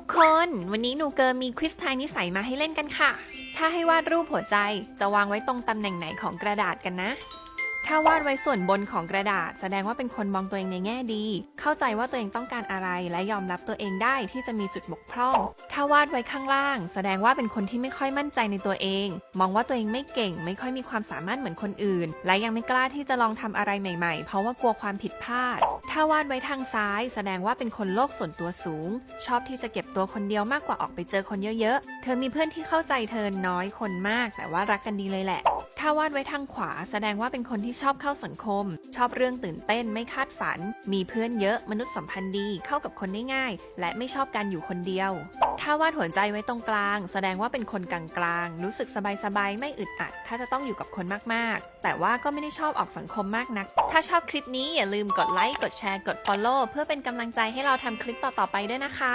ทุกคน วันนี้หนูเกิร์ลมีควิสทายนิสัยมาให้เล่นกันค่ะ ถ้าให้วาดรูปหัวใจจะวางไว้ตรงตำแหน่งไหนของกระดาษกันนะ ถ้าวาดไว้ส่วนบนของกระดาษ แสดงว่าเป็นคนมองตัวเองในแง่ดี เข้าใจว่าตัวเองต้องการอะไรและยอมรับตัวเองได้ที่จะมีจุดบกพร่อง ถ้าวาดไว้ข้างล่าง แสดงว่าเป็นคนที่ไม่ค่อยมั่นใจในตัวเอง มองว่าตัวเองไม่เก่ง ไม่ค่อยมีความสามารถเหมือนคนอื่น และยังไม่กล้าที่จะลองทำอะไรใหม่ ๆ เพราะว่ากลัวความผิดพลาด ถ้าวาดไว้ทางซ้าย แสดงว่าเป็นคนโลกส่วนตัวสูง ชอบที่จะเก็บตัวคนเดียวมากกว่าออกไปเจอคนเยอะๆ เธอมีเพื่อนที่เข้าใจเธอน้อยคนมาก แต่ว่ารักกันดีเลยแหละ ถ้าวาดไว้ทางขวาแสดงว่าเป็นคนที่ชอบเข้าสังคม ชอบเรื่องตื่นเต้นไม่คาดฝัน มีเพื่อนเยอะมนุษย์สัมพันธ์ดีเข้ากับคนได้ง่าย และไม่ชอบการอยู่คนเดียว ถ้าวาดหัวใจไว้ตรงกลาง แสดงว่าเป็นคนกลางๆรู้สึกสบายๆไม่อึดอัด ถ้าจะต้องอยู่กับคนมากๆ แต่ว่าก็ไม่ได้ชอบออกสังคมมากนัก ถ้าชอบคลิปนี้อย่าลืมกดไลค์กดแชร์กด Follow เพื่อเป็นกำลังใจให้เราทำคลิปต่อๆไปด้วยนะคะ